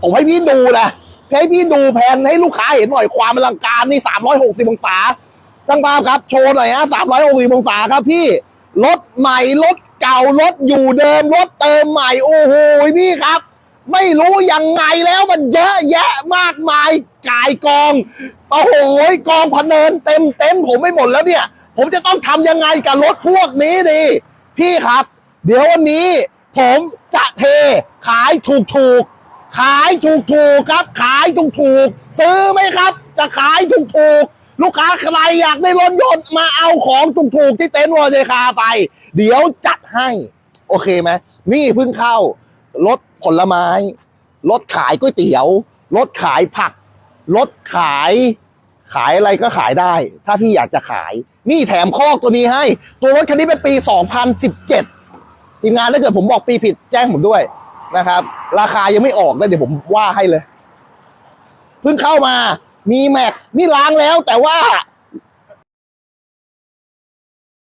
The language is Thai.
ผมให้พี่ดูนะให้พี่ดูแผนให้ลูกค้าเห็นหน่อยความอลังการนี่360อยหกสิบองศาช่างภาพครับโชว์หน่อยฮะ360อยหกสิบองศาครับพี่รถใหม่รถเก่ารถอยู่เดิมรถเติมใหม่โอ้โหพี่ครับ ไม่รู้ยังไงแล้วมันเยอะแยะมากมายกายกองโอ้โหกองพะเนินเต็มเต็มผมไม่หมดแล้วเนี่ย ผมจะต้องทำยังไงกับรถพวกนี้ดี พี่ครับ เดี๋ยววันนี้ ผมจะเทขายถูกถูกๆ ขายถูกถูกครับ ขายถูกถูกซื้อไหมครับ จะขายถูกถูกลูกค้าใครอยากได้รถยนต์มาเอาของถูกถูกที่เต็นท์วอร์เจคาไป เดี๋ยวจัดให้ โอเคไหมนี่เพิ่งเข้ารถผลไม้รถขายก๋วยเตี๋ยวรถขายผักรถขายขายอะไรก็ขายได้ ถ้าพี่อยากจะขาย นี่แถมคอกตัวนี้ให้ ตัวรถคันนี้เป็นปี 2017 ทีมงานถ้าเกิดผมบอกปีผิดแจ้งผมด้วย นะครับ ราคายังไม่ออกนะเดี๋ยวผมว่าให้เลย เพิ่งเข้ามามีแม็กนี่ล้างแล้วแต่ว่า